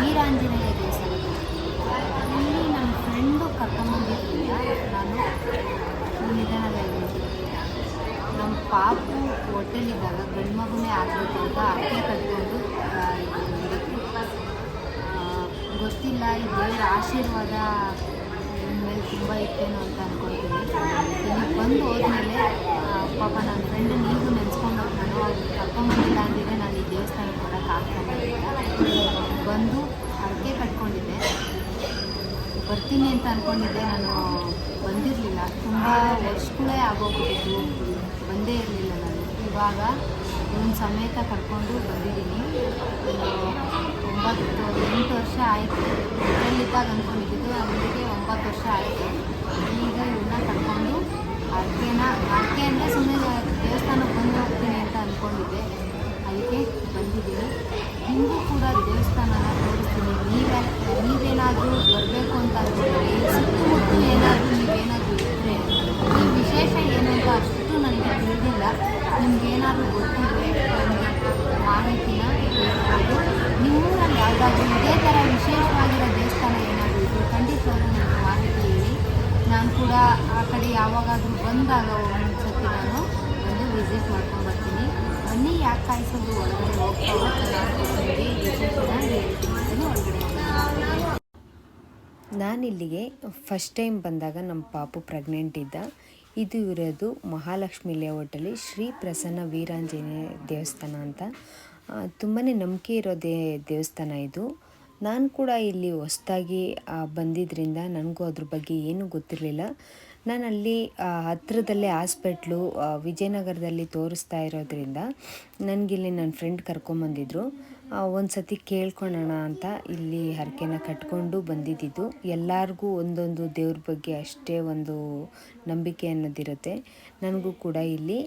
ವೀರಾಂಜನೇಯ ದೇವಸ್ಥಾನ. ಇಲ್ಲಿ ನನ್ನ ಫ್ರೆಂಡು ಕರ್ಕೊಂಬಂದಿದ್ದರಿಂದ ನಾನು ನಿಧಾನದಲ್ಲಿ. ನಮ್ಮ ಪಾಪು ಹೊಟ್ಟೆಲಿದ್ದಾಗ ಗಂಡು ಮಗುನೇ ಆಗಬೇಕು ಅಂತ ಅಕ್ಕೆ ಕಟ್ಕೊಂಡು ಇಲ್ಲಿ ಗೊತ್ತಿಲ್ಲ, ಈ ದೇವರ ಆಶೀರ್ವಾದ ನನ್ನ ಮೇಲೆ ತುಂಬ ಇತ್ತೇನೋ ಅಂತ ಅಂದ್ಕೊಳ್ತೀನಿ ಇಲ್ಲಿಗೆ ಬಂದು ಹೋದ್ಮೇಲೆ ಪಾಪ ನನ್ನ ಫ್ರೆಂಡ್ ನೀವು ನೆನೆಸ್ಕೊಂಡು ನಾನು ಅವ್ರು ಕರ್ಕೊಂಬಂದಿಲ್ಲ ಅಂದಿದ್ರೆ ನಾನು ಈ ದೇವಸ್ಥಾನಕ್ಕೆ ಬರೋಕ್ಕೆ ಆಗ್ತಾಯಿಲ್ಲ ಬಂದು ಅಡಿಕೆ ಕಟ್ಕೊಂಡಿದ್ದೆ. ಬರ್ತೀನಿ ಅಂತ ಅಂದ್ಕೊಂಡಿದ್ದೆ ನಾನು ಬಂದಿರಲಿಲ್ಲ. ತುಂಬ ವರ್ಷಗಳೇ ಆಗೋಗ್ಬಿಟ್ಟಿದ್ದು ಬಂದೇ ಇರಲಿಲ್ಲ ನಾನು. ಇವಾಗ ಒಂದು ಸಮೇತ ಕರ್ಕೊಂಡು ಬಂದಿದ್ದೀನಿ. ಒಂಬತ್ತು, ಎಂಟು ವರ್ಷ ಆಯಿತು. ಇದರಲ್ಲಿದ್ದಾಗ ಅಂದ್ಕೊಂಡಿದ್ದು ಅವರಿಗೆ ಒಂಬತ್ತು ವರ್ಷ ಆಯಿತು. ಈಗ ಇವನ್ನ ಕರ್ಕೊಂಡು ಅಡಿಕೆನ ಅಡಿಕೆ ಅಂದರೆ ಸುಮ್ಮನೆ ದೇವಸ್ಥಾನಕ್ಕೆ ಬಂದು ಹೋಗ್ತೀನಿ ಅಂತ ಅಂದ್ಕೊಂಡಿದ್ದೆ ಅದಕ್ಕೆ ಬಂದಿದ್ದೀನಿ ನಿಮಗೂ ಕೂಡ ದೇವಸ್ಥಾನನ ತೋರಿಸ್ತೀನಿ ನೀವೇ, ನೀವೇನಾದರೂ ಬರಬೇಕು ಅಂತ ಅಂದರೆ ಸುತ್ತಮುತ್ತ ಏನಾದರೂ ನೀವೇನಾದರೂ ಇದ್ದರೆ ಈ ವಿಶೇಷ ಏನು ಅಷ್ಟು ನನಗೆ ತಿಳಿದಿಲ್ಲ. ನಿಮ್ಗೇನಾದರೂ ಗೊತ್ತಿದ್ರೆ ನನಗೆ ಮಾಹಿತಿನ ಹೇಳ್ಬೋದು ನಿಮ್ಮೂರಲ್ಲಿ ಯಾವುದಾದ್ರೂ ಇದೇ ಥರ ವಿಶೇಷವಾಗಿರೋ ದೇವಸ್ಥಾನ ಏನಾದರೂ ಇದ್ದರೆ ಖಂಡಿತವಾಗೂ ನನಗೆ ಮಾಹಿತಿ ಹೇಳಿ. ನಾನು ಕೂಡ ಆ ಕಡೆ ಯಾವಾಗಾದರೂ ಬಂದಾಗ ಒಂದು ಸತಿ ನಾನು ಬಂದು ವಿಸಿಟ್ ಮಾಡ್ಕೊಂಡು ನಾನಿಲ್ಲಿಗೆ ಫಸ್ಟ್ ಟೈಮ್ ಬಂದಾಗ ನಮ್ಮ ಪಾಪು ಪ್ರೆಗ್ನೆಂಟ್ ಇದ್ದ. ಇದು ಇರೋದು ಮಹಾಲಕ್ಷ್ಮಿ ಲೇಔಟಲ್ಲಿ ಶ್ರೀ ಪ್ರಸನ್ನ ವೀರಾಂಜನೇಯ ದೇವಸ್ಥಾನ ಅಂತ. ತುಂಬಾ ನಂಬಿಕೆ ಇರೋ ದೇ, ದೇವಸ್ಥಾನ ಇದು. ನಾನು ಕೂಡ ಇಲ್ಲಿ ಹೊಸ್ದಾಗಿ ಬಂದಿದ್ದರಿಂದ ನನಗೂ ಅದ್ರ ಬಗ್ಗೆ ಏನೂ ಗೊತ್ತಿರಲಿಲ್ಲ. ನಾನು ಅಲ್ಲಿ ಹತ್ತಿರದಲ್ಲೇ ಹಾಸ್ಪಿಟ್ಲು ವಿಜಯನಗರದಲ್ಲಿ ತೋರಿಸ್ತಾ ಇರೋದ್ರಿಂದ ನನಗಿಲ್ಲಿ ನನ್ನ ಫ್ರೆಂಡ್ ಕರ್ಕೊಂಬಂದಿದ್ರು. ಒಂದು ಸತಿ ಕೇಳ್ಕೊಳ್ಳೋಣ ಅಂತ ಇಲ್ಲಿ ಹರಕೆನ ಕಟ್ಕೊಂಡು ಬಂದಿದ್ದಿದ್ದು. ಎಲ್ಲರಿಗೂ ಒಂದೊಂದು ದೇವ್ರ ಬಗ್ಗೆ ಅಷ್ಟೇ ಒಂದು ನಂಬಿಕೆ ಅನ್ನೋದಿರುತ್ತೆ. ನನಗೂ ಕೂಡ ಇಲ್ಲಿ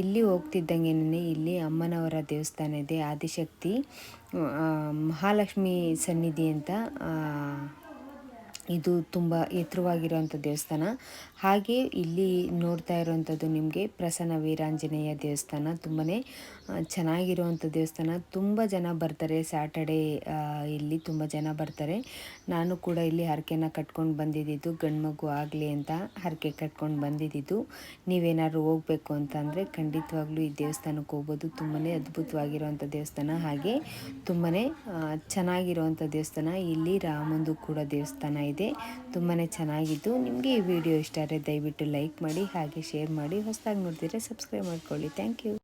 ಇಲ್ಲಿ ಹೋಗ್ತಿದ್ದಂಗೆನೇ ಇಲ್ಲಿ ಅಮ್ಮನವರ ದೇವಸ್ಥಾನ ಇದೆ, ಆದಿಶಕ್ತಿ ಮಹಾಲಕ್ಷ್ಮಿ ಸನ್ನಿಧಿ ಅಂತ ಇದು ತುಂಬ ಎತ್ತರವಾಗಿರುವಂಥ ದೇವಸ್ಥಾನ. ಹಾಗೆ ಇಲ್ಲಿ ನೋಡ್ತಾ ಇರುವಂಥದ್ದು ನಿಮಗೆ ಪ್ರಸನ್ನ ವೀರಾಂಜನೇಯ ದೇವಸ್ಥಾನ. ತುಂಬಾ ಚೆನ್ನಾಗಿರುವಂಥ ದೇವಸ್ಥಾನ. ತುಂಬ ಜನ ಬರ್ತಾರೆ ಸ್ಯಾಟರ್ಡೇ ಇಲ್ಲಿ ತುಂಬ ಜನ ಬರ್ತಾರೆ. ನಾನು ಕೂಡ ಇಲ್ಲಿ ಹರಕೆನ ಕಟ್ಕೊಂಡು ಬಂದಿದ್ದಿದ್ದು ಗಂಡು ಮಗು ಆಗಲಿ ಅಂತ ಹರಕೆ ಕಟ್ಕೊಂಡು ಬಂದಿದ್ದಿದ್ದು ನೀವೇನಾದ್ರು ಹೋಗಬೇಕು ಅಂತಂದರೆ ಖಂಡಿತವಾಗ್ಲೂ ಈ ದೇವಸ್ಥಾನಕ್ಕೆ ಹೋಗ್ಬೋದು. ತುಂಬಾ ಅದ್ಭುತವಾಗಿರುವಂಥ ದೇವಸ್ಥಾನ. ಹಾಗೆ ತುಂಬಾ ಚೆನ್ನಾಗಿರುವಂಥ ದೇವಸ್ಥಾನ. ಇಲ್ಲಿ ರಾಮಂದು ಕೂಡ ದೇವಸ್ಥಾನ ಇದೆ. ತುಂಬಾ ಚೆನ್ನಾಗಿದ್ದು. ನಿಮಗೆ ಈ ವಿಡಿಯೋ ಇಷ್ಟ ಆದರೆ ದಯವಿಟ್ಟು ಲೈಕ್ ಮಾಡಿ, ಹಾಗೆ ಶೇರ್ ಮಾಡಿ. ಹೊಸದಾಗಿ ನೋಡ್ತಿದ್ರೆ ಸಬ್ಸ್ಕ್ರೈಬ್ ಮಾಡ್ಕೊಳ್ಳಿ. Thank you